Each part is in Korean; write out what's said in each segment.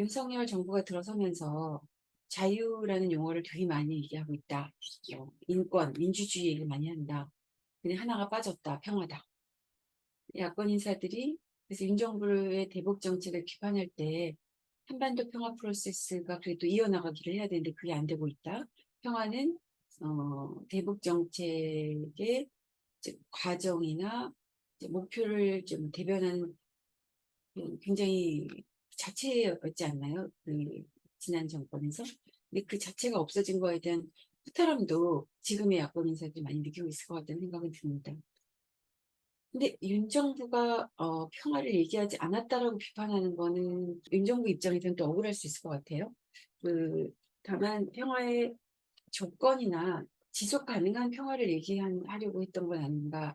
윤석열 정부가 들어서면서 자유라는 용어를 되게 많이 얘기하고 있다. 뭐 인권, 민주주의 얘기를 많이 한다. 근데 하나가 빠졌다. 평화다. 야권 인사들이 그래서 윤 정부의 대북 정책을 비판할 때 한반도 평화 프로세스가 그래도 이어나가기를 해야 되는데 그게 안 되고 있다. 평화는 어, 대북 정책의 과정이나 목표를 좀 대변하는 음, 굉장히 자체였지 않나요? 그 지난 정권에서. 근데 그 자체가 없어진 거에 대한 허탈함도 지금의 야권 인사들이 많이 느끼고 있을 것 같다는 생각은 듭니다. 근데 윤 정부가 어, 평화를 얘기하지 않았다라고 비판하는 거는 윤 정부 입장에서는 또 억울할 수 있을 것 같아요. 그 다만 평화의 조건이나 지속 가능한 평화를 얘기하려고 했던 건 아닌가.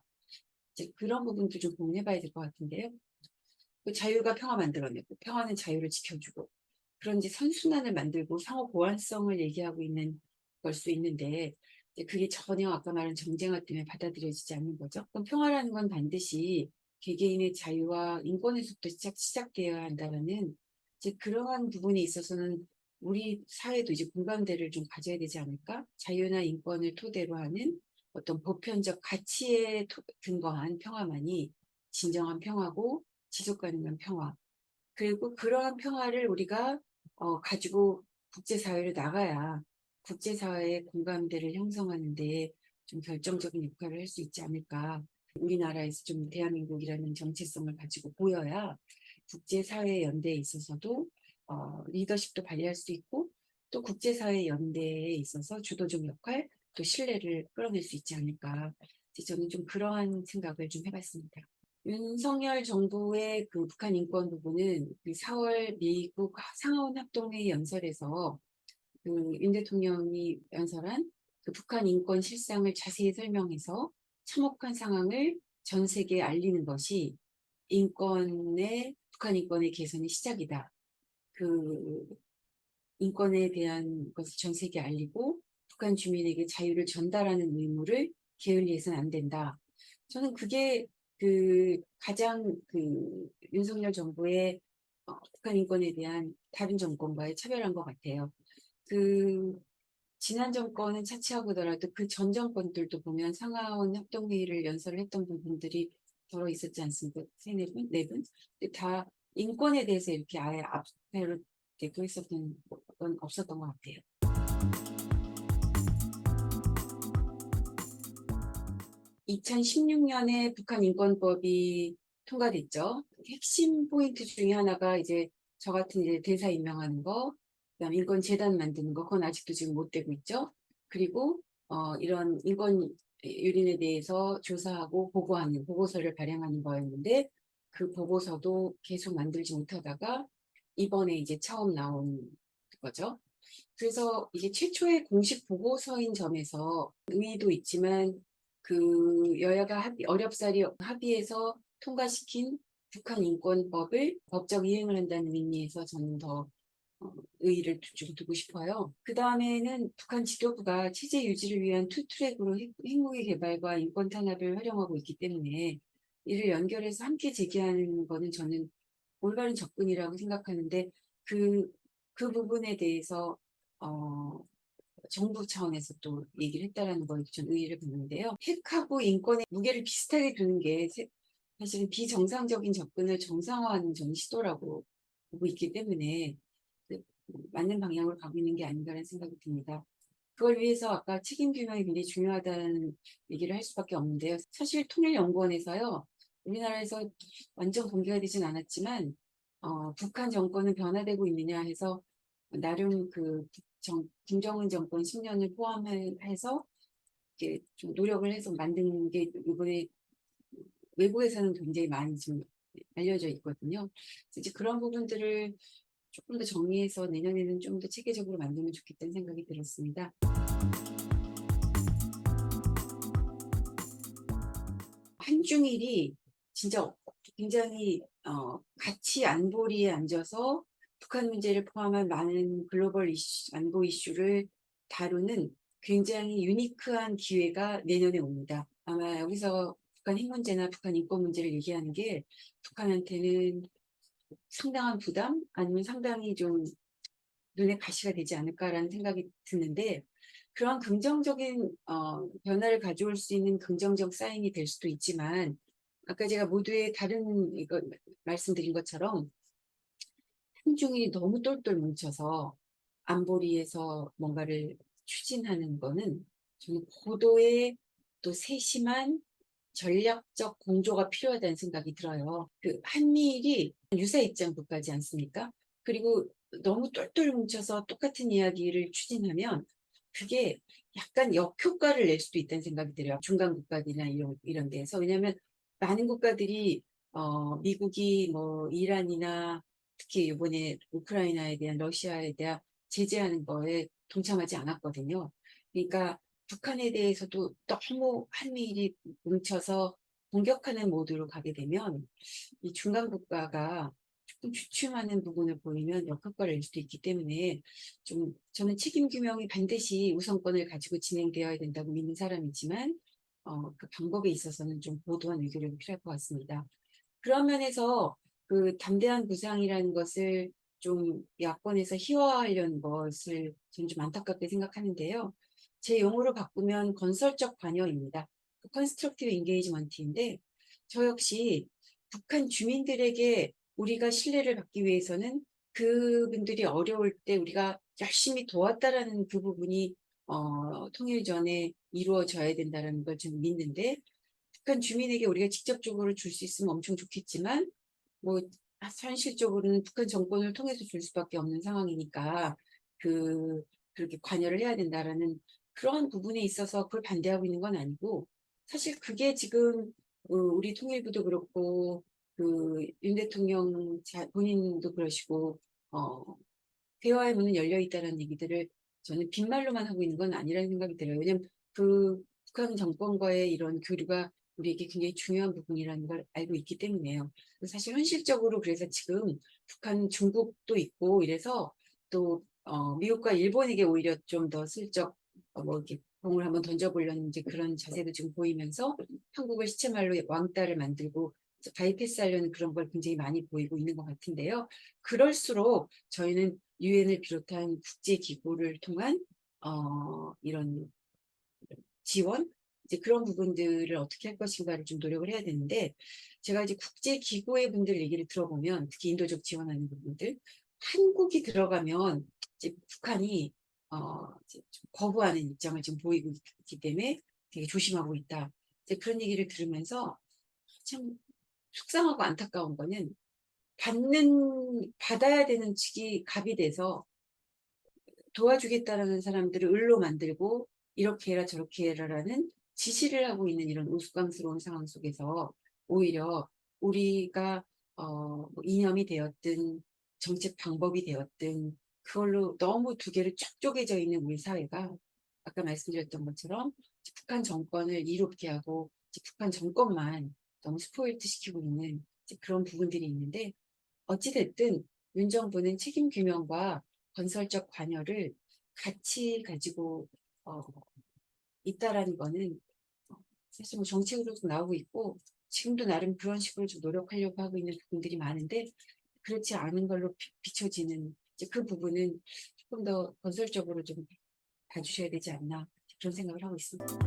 이제 그런 부분도 좀 고민해봐야 될 것 같은데요. 그 자유가 평화 만들어내고 평화는 자유를 지켜주고 그런 이제 선순환을 만들고 상호 보완성을 얘기하고 있는 걸 수 있는데 그게 전혀 아까 말한 정쟁화 때문에 받아들여지지 않는 거죠. 그럼 평화라는 건 반드시 개개인의 자유와 인권에서부터 시작, 시작되어야 한다는 이제 그러한 부분에 있어서는 우리 사회도 이제 공감대를 좀 가져야 되지 않을까? 자유나 인권을 토대로 하는 어떤 보편적 가치에 토- 근거한 평화만이 진정한 평화고 지속 가능한 평화. 그리고 그러한 평화를 우리가 어, 가지고 국제사회로 나가야 국제사회의 공감대를 형성하는 데 좀 결정적인 역할을 할 수 있지 않을까. 우리나라에서 좀 대한민국이라는 정체성을 가지고 보여야 국제사회 연대에 있어서도 어, 리더십도 발휘할 수 있고 또 국제사회 연대에 있어서 주도적 역할 또 신뢰를 끌어낼 수 있지 않을까. 저는 좀 그러한 생각을 좀 해봤습니다. 윤석열 정부의 그 북한 인권 부분은 그 4월 미국 상하원 합동회의 연설에서 그 윤 대통령이 연설한 그 북한 인권 실상을 자세히 설명해서 참혹한 상황을 전 세계에 알리는 것이 인권의 북한 인권의 개선의 시작이다. 그 인권에 대한 것을 전 세계에 알리고 북한 주민에게 자유를 전달하는 의무를 게을리해서는 안 된다. 저는 그게 그 가장 그 윤석열 정부의 어, 북한 인권에 대한 다른 정권과의 차별한 것 같아요. 그 지난 정권은 차치하고더라도 그 전 정권들도 보면 상하원 협동회의를 연설을 했던 부분들이 더러 있었지 않습니까? 세네 분, 네 분. 다 인권에 대해서 이렇게 아예 앞으로 되고 있었던 건 없었던 것 같아요. 2016년에 북한 인권법이 통과됐죠. 핵심 포인트 중에 하나가 이제 저 같은 이제 대사 임명하는 거, 그다음 인권 재단 만드는 거, 그건 아직도 지금 못 되고 있죠. 그리고 어, 이런 인권 유린에 대해서 조사하고 보고하는 보고서를 발행하는 거였는데 그 보고서도 계속 만들지 못하다가 이번에 이제 처음 나온 거죠. 그래서 이게 최초의 공식 보고서인 점에서 의의도 있지만 그 여야가 합의, 어렵사리 합의해서 통과시킨 북한 인권법을 법적 이행을 한다는 의미에서 저는 더 어, 의의를 좀 두고 싶어요. 그 다음에는 북한 지도부가 체제 유지를 위한 투트랙으로 핵- 핵무기 개발과 인권 탄압을 활용하고 있기 때문에 이를 연결해서 함께 제기하는 거는 저는 올바른 접근이라고 생각하는데 그, 그 부분에 대해서 어, 정부 차원에서 또 얘기를 했다라는 거에 좀 의의를 두는데요. 핵하고 인권의 무게를 비슷하게 두는 게 세- 사실은 비정상적인 접근을 정상화하는 전 시도라고 보고 있기 때문에 그 맞는 방향으로 가고 있는 게 아닌가라는 생각이 듭니다. 그걸 위해서 아까 책임 규명이 굉장히 중요하다는 얘기를 할 수밖에 없는데요. 사실 통일연구원에서요, 우리나라에서 완전 공개가 되진 않았지만, 어, 북한 정권은 변화되고 있느냐 해서 나름 그 정, 김정은 정권 10년을 포함해서 이렇게 좀 노력을 해서 만든 게 이번에 외국에서는 굉장히 많이 지금 알려져 있거든요. 이제 그런 부분들을 조금 더 정리해서 내년에는 좀 더 체계적으로 만들면 좋겠다는 생각이 들었습니다. 한중일이 진짜 굉장히 어, 같이 안보리에 앉아서 북한 문제를 포함한 많은 글로벌 이슈, 안보 이슈를 다루는 굉장히 유니크한 기회가 내년에 옵니다. 아마 여기서 북한 핵 문제나 북한 인권 문제를 얘기하는 게 북한한테는 상당한 부담 아니면 상당히 좀 눈에 가시가 되지 않을까라는 생각이 드는데 그런 긍정적인 어 변화를 가져올 수 있는 긍정적 사인이 될 수도 있지만 아까 제가 모두의 다른 이거 말씀드린 것처럼 한중이 너무 똘똘 뭉쳐서 안보리에서 뭔가를 추진하는 거는 저는 고도의 또 세심한 전략적 공조가 필요하다는 생각이 들어요. 그 한미일이 유사 입장 국가지 않습니까? 그리고 너무 똘똘 뭉쳐서 똑같은 이야기를 추진하면 그게 약간 역효과를 낼 수도 있다는 생각이 들어요. 중간 국가들이나 이런 이런 데에서 왜냐하면 많은 국가들이 어 미국이 뭐 이란이나 특히 이번에 우크라이나에 대한 러시아에 대한 제재하는 거에 동참하지 않았거든요. 그러니까 북한에 대해서도 너무 한미일이 뭉쳐서 공격하는 모드로 가게 되면 이 중간 국가가 조금 주춤하는 부분을 보이면 역효과를 낼 수도 있기 때문에 좀 저는 책임 규명이 반드시 우선권을 가지고 진행되어야 된다고 믿는 사람이지만 어, 그 방법에 있어서는 좀 고도한 의교력이 필요할 것 같습니다. 그런 면에서 그 담대한 구상이라는 것을 좀 야권에서 희화화하려는 것을 저는 좀 안타깝게 생각하는데요. 제 용어로 바꾸면 건설적 관여입니다. 컨스트럭티브 인게이지먼트인데 저 역시 북한 주민들에게 우리가 신뢰를 받기 위해서는 그분들이 어려울 때 우리가 열심히 도왔다라는 그 부분이 어, 통일 전에 이루어져야 된다는 걸 좀 믿는데 북한 주민에게 우리가 직접적으로 줄 수 있으면 엄청 좋겠지만 뭐 현실적으로는 북한 정권을 통해서 줄 수밖에 없는 상황이니까 그 그렇게 관여를 해야 된다라는 그러한 부분에 있어서 그걸 반대하고 있는 건 아니고 사실 그게 지금 어, 우리 통일부도 그렇고 그 윤 대통령 자, 본인도 그러시고 어, 대화의 문은 열려 있다는 얘기들을 저는 빈말로만 하고 있는 건 아니라는 생각이 들어요. 왜냐하면 그 북한 정권과의 이런 교류가 우리에게 굉장히 중요한 부분이라는 걸 알고 있기 때문에요. 사실 현실적으로 그래서 지금 북한 중국도 있고 이래서 또 어, 미국과 일본에게 오히려 좀 더 슬쩍 어, 뭐 이렇게 공을 한번 던져보려는 이제 그런 자세도 지금 보이면서 한국을 시체말로 왕따를 만들고 바이패스하려는 그런 걸 굉장히 많이 보이고 있는 것 같은데요. 그럴수록 저희는 유엔을 비롯한 국제 기구를 통한 어, 이런 지원 이제 그런 부분들을 어떻게 할 것인가를 좀 노력을 해야 되는데 제가 이제 국제 기구의 분들 얘기를 들어보면 특히 인도적 지원하는 부분들 한국이 들어가면 이제 북한이 어, 이제 좀 거부하는 입장을 지금 보이고 있기 때문에 되게 조심하고 있다. 이제 그런 얘기를 들으면서 참 속상하고 안타까운 거는 받는 받아야 되는 측이 갑이 돼서 도와주겠다라는 사람들을 을로 만들고 이렇게 해라 저렇게 해라라는 지시를 하고 있는 이런 우스꽝스러운 상황 속에서 오히려 우리가 어, 뭐 이념이 되었든 정책 방법이 되었든 그걸로 너무 두 개를 쫙 쪼개져 있는 우리 사회가 아까 말씀드렸던 것처럼 북한 정권을 이롭게 하고 북한 정권만 너무 스포일트 시키고 있는 그런 부분들이 있는데 어찌됐든 윤 정부는 책임 규명과 건설적 관여를 같이 가지고 어, 있다라는 거는 사실 뭐 정책으로도 나오고 있고 지금도 나름 그런 식으로 좀 노력하려고 하고 있는 부분들이 많은데 그렇지 않은 걸로 비, 비춰지는 이제 그 부분은 조금 더 건설적으로 좀 봐주셔야 되지 않나 그런 생각을 하고 있습니다.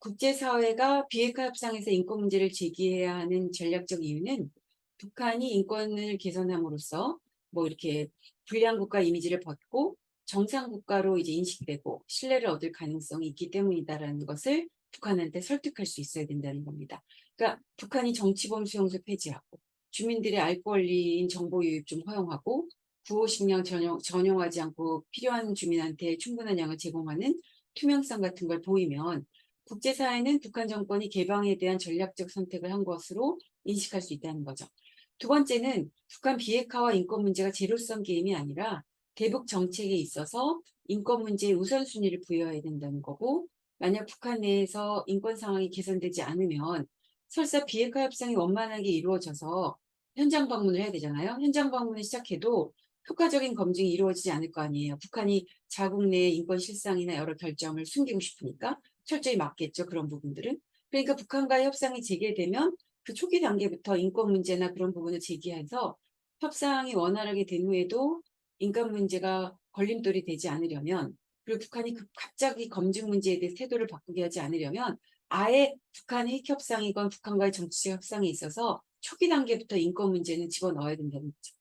국제사회가 비핵화 협상에서 인권 문제를 제기해야 하는 전략적 이유는 북한이 인권을 개선함으로써 뭐 이렇게 불량 국가 이미지를 벗고 정상 국가로 이제 인식되고 신뢰를 얻을 가능성이 있기 때문이다라는 것을 북한한테 설득할 수 있어야 된다는 겁니다. 그러니까 북한이 정치범 수용소 폐지하고 주민들의 알 권리인 정보 유입 좀 허용하고 구호식량 전용, 전용하지 않고 필요한 주민한테 충분한 양을 제공하는 투명성 같은 걸 보이면 국제사회는 북한 정권이 개방에 대한 전략적 선택을 한 것으로 인식할 수 있다는 거죠. 두 번째는 북한 비핵화와 인권 문제가 제로섬 게임이 아니라 대북 정책에 있어서 인권 문제에 우선순위를 부여해야 된다는 거고 만약 북한 내에서 인권 상황이 개선되지 않으면 설사 비핵화 협상이 원만하게 이루어져서 현장 방문을 해야 되잖아요. 현장 방문을 시작해도 효과적인 검증이 이루어지지 않을 거 아니에요. 북한이 자국 내 인권 실상이나 여러 결정을 숨기고 싶으니까 철저히 맞겠죠. 그런 부분들은. 그러니까 북한과의 협상이 재개되면 그 초기 단계부터 인권 문제나 그런 부분을 제기해서 협상이 원활하게 된 후에도 인권 문제가 걸림돌이 되지 않으려면 그리고 북한이 그 갑자기 검증 문제에 대해 태도를 바꾸게 하지 않으려면 아예 북한의 핵 협상이건 북한과의 정치적 협상에 있어서 초기 단계부터 인권 문제는 집어넣어야 된다는 거죠.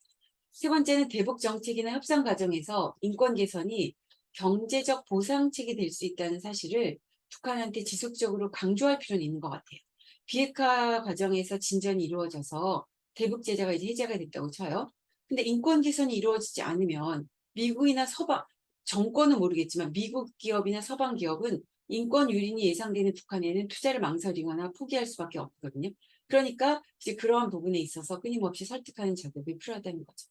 세 번째는 대북 정책이나 협상 과정에서 인권 개선이 경제적 보상책이 될 수 있다는 사실을 북한한테 지속적으로 강조할 필요는 있는 것 같아요. 비핵화 과정에서 진전이 이루어져서 대북 제재가 이제 해제가 됐다고 쳐요. 근데 인권 개선이 이루어지지 않으면 미국이나 서방 정권은 모르겠지만 미국 기업이나 서방 기업은 인권 유린이 예상되는 북한에는 투자를 망설이거나 포기할 수밖에 없거든요. 그러니까 이제 그러한 부분에 있어서 끊임없이 설득하는 작업이 필요하다는 거죠.